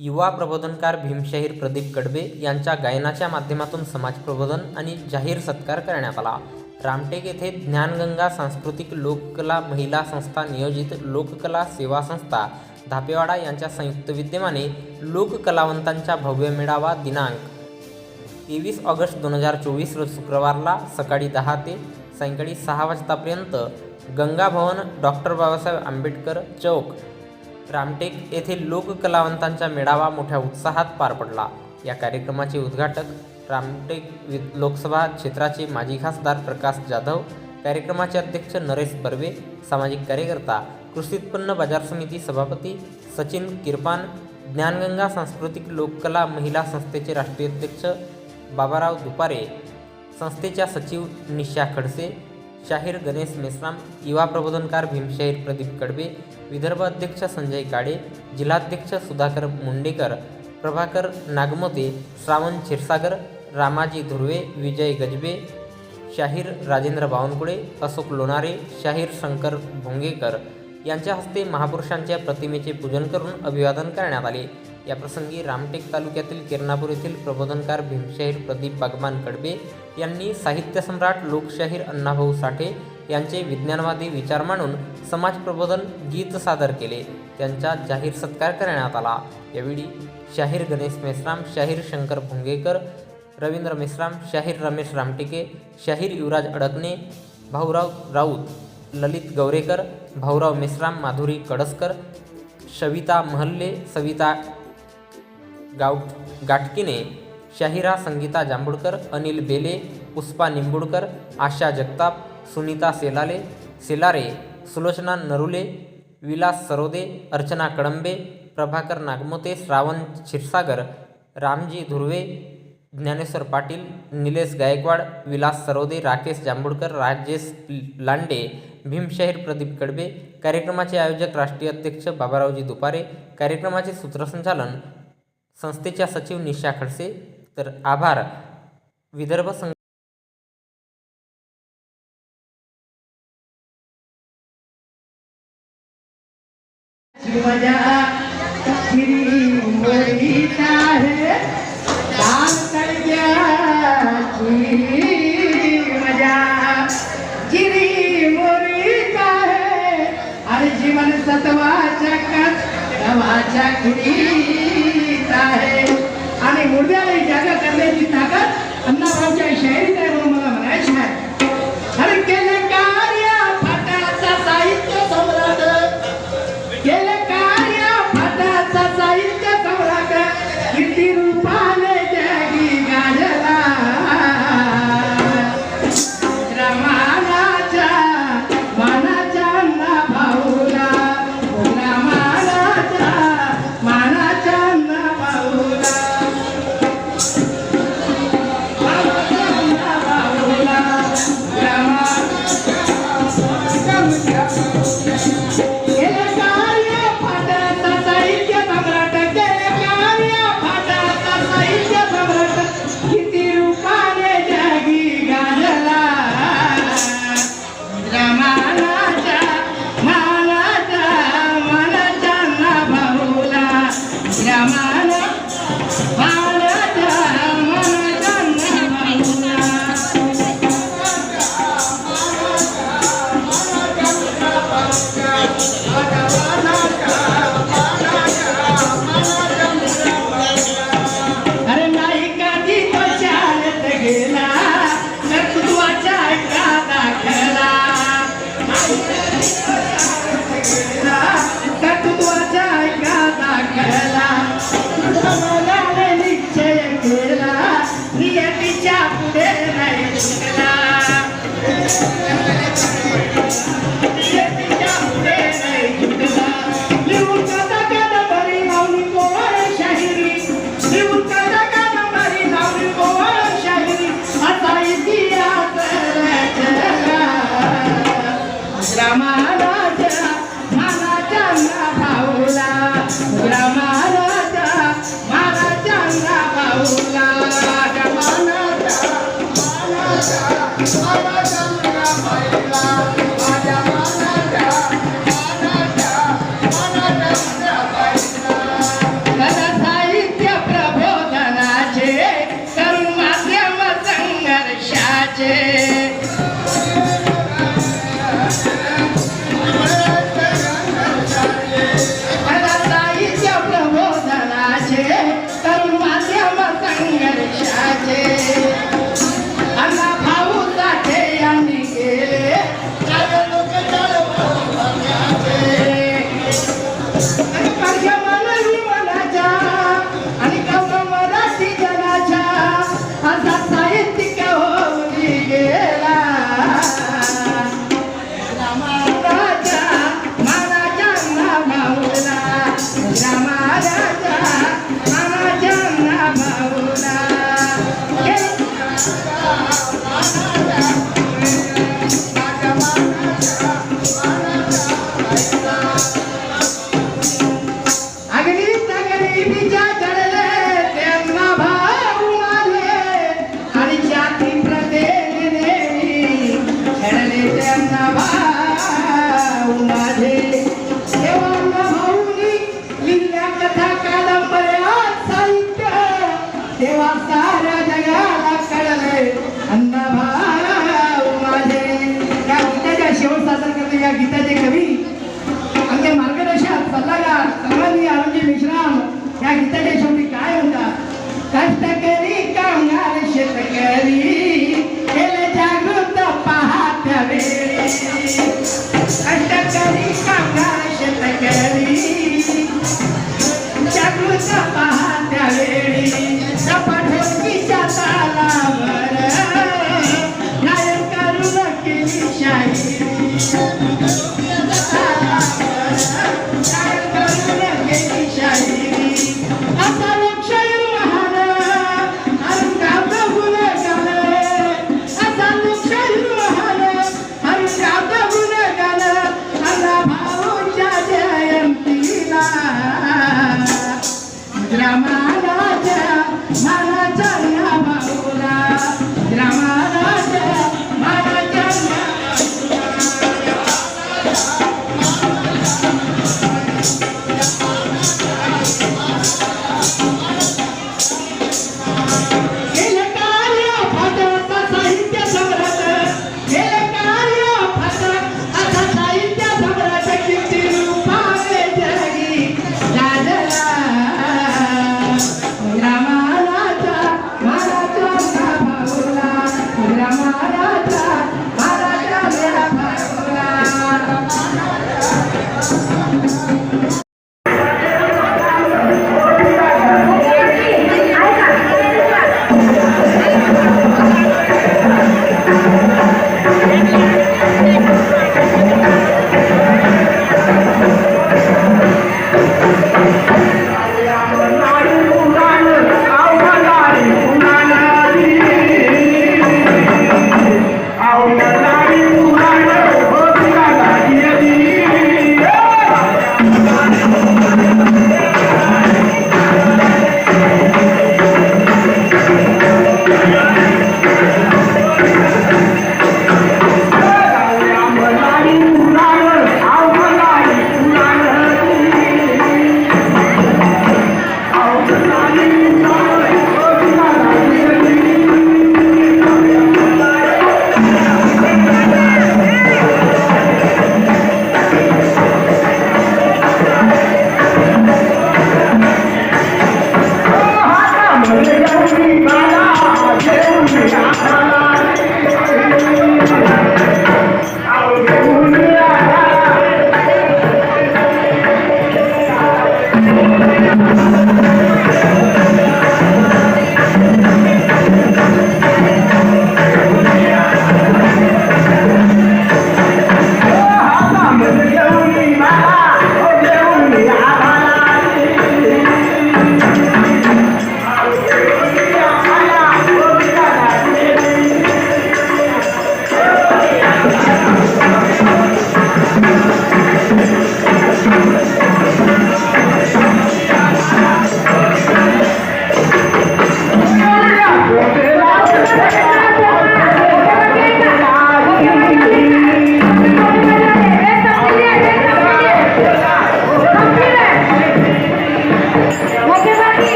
युवा प्रबोधनकार भीमशाहीर प्रदीप कडबे यांच्या गायनाच्या माध्यमातून समाज प्रबोधन आणि जाहीर सत्कार करण्यात आला. रामटेक येथे ज्ञानगंगा सांस्कृतिक लोककला महिला संस्था नियोजित लोककला सेवा संस्था धापेवाडा यांच्या संयुक्त विद्यमाने लोककलावंतांचा भव्य मेळावा दिनांक तेवीस ऑगस्ट दोन हजार चोवीस रोज शुक्रवारला सकाळी दहा ते सायंकाळी सहा वाजतापर्यंत गंगा भवन डॉक्टर बाबासाहेब आंबेडकर चौक रामटेक येथे लोककलावंतांचा मेळावा मोठ्या उत्साहात पार पडला. या कार्यक्रमाचे उद्घाटक रामटेक लोकसभा क्षेत्राचे माजी खासदार प्रकाश जाधव कार्यक्रमाचे अध्यक्ष नरेश बर्वे सामाजिक कार्यकर्ता कृषी उत्पन्न बाजार समिती सभापती सचिन किरपान ज्ञानगंगा सांस्कृतिक लोककला महिला संस्थेचे राष्ट्रीय अध्यक्ष बाबाराव दुपारे संस्थेच्या सचिव निशा खडसे शाहीर गणेश मेश्राम युवा प्रबोधनकार भीमशाहीर प्रदीप कडबे विदर्भ अध्यक्ष संजय काळे जिल्हाध्यक्ष सुधाकर मुंडेकर प्रभाकर नागमते श्रावण क्षीरसागर रामाजी धुर्वे विजय गजबे शाहीर राजेंद्र बावनकुळे अशोक लोणारे शाहीर शंकर भोंगेकर यांच्या हस्ते महापुरुषांच्या प्रतिमेचे पूजन करून अभिवादन करण्यात आले. याप्रसंगी रामटेक तालुक्यातील किरणापूर येथील प्रबोधनकार भीमशाहीर प्रदीप बागमान कडबे यांनी साहित्यसम्राट लोकशाहीर अण्णाभाऊ साठे यांचे विज्ञानवादी विचार मांडून समाज प्रबोधन गीत सादर केले. त्यांचा जाहीर सत्कार करण्यात आला. यावेळी शाहीर गणेश मेश्राम शाहीर शंकर भोंगेकर रवींद्र मेश्राम शाहीर रमेश रामटेके शाहीर युवराज अडकणे भाऊराव राऊत ललित गौरेकर भाऊराव मेश्राम माधुरी कडसकर सविता महल्ले सविता गाव गाठकीने शाहिरा संगीता जांभुडकर अनिल बेले पुष्पा निंबुडकर आशा जगताप सुनीता सेलाले सेलारे सुलोचना नरुले विलास सरोदे अर्चना कळंबे प्रभाकर नागमोते श्रावण क्षीरसागर रामजी धुर्वे ज्ञानेश्वर पाटील निलेश गायकवाड विलास सरोदे राकेश जांभुडकर राजेश लांडे भीमशाहीर प्रदीप कडबे कार्यक्रमाचे आयोजक राष्ट्रीय अध्यक्ष बाबारावजी दुपारे कार्यक्रमाचे सूत्रसंचालन संस्थेच्या सचिव निशा खडसे. तर आभार. विदर्भ संघ जीवन सत्वाच्या कवाच्या आणि जागा करण्याची ताकद अण्णाभाऊच्या शाहिरीत I